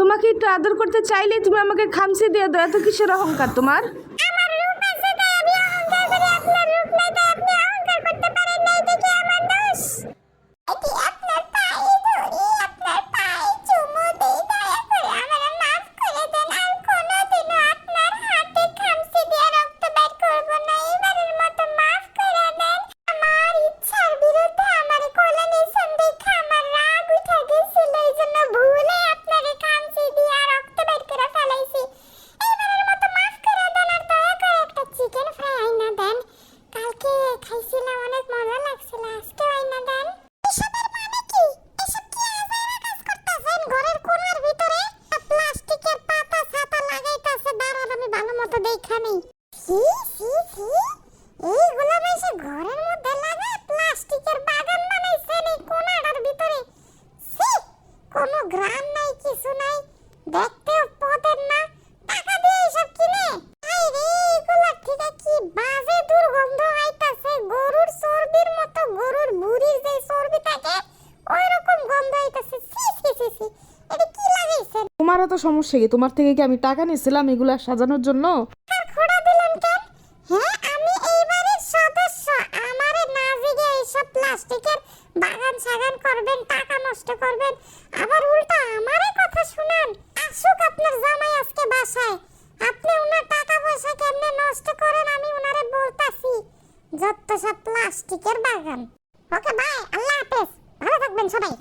তোমাকে একটু আদর করতে চাইলে তুমি আমাকে খামচি দিয়ে দাও এত কিসের অহংকার তোমার? ভালো মতো দেখা নেই। সি সি সি এইগুলা মেশে ঘরের মধ্যে লাগায় প্লাস্টিকের বাগান বানাইছেন এই কোণাটার ভিতরে। সি কোনো গ্রাম নাই, কিছু নাই। দেখতেও পদের না। টাকা দিয়ে এসব কিনে? আই রে এগুলা থেকে কি বাজে দুর্গন্ধ আইতাছে? গরুর চর্বির মতো, গরুর বুড়ির যে চর্বি থাকে ওই রকম গন্ধ আইতাছে। সি সি সি সি এটা কি তোমার এত সমস্যা কি? তোমার থেকে কি আমি টাকা নিয়েছিলাম এগুলা সাজানোর জন্য? হ্যাঁ প্লাস্টিকের করবেন, টাকা নষ্ট করবেন। উল্টা কথা আপনি টাকা নষ্ট করেন আমি যত সব প্লাস্টিকের বাগান। ওকে বাই আল্লাহ হাফেজ। ভালো থাকবেন সবাই।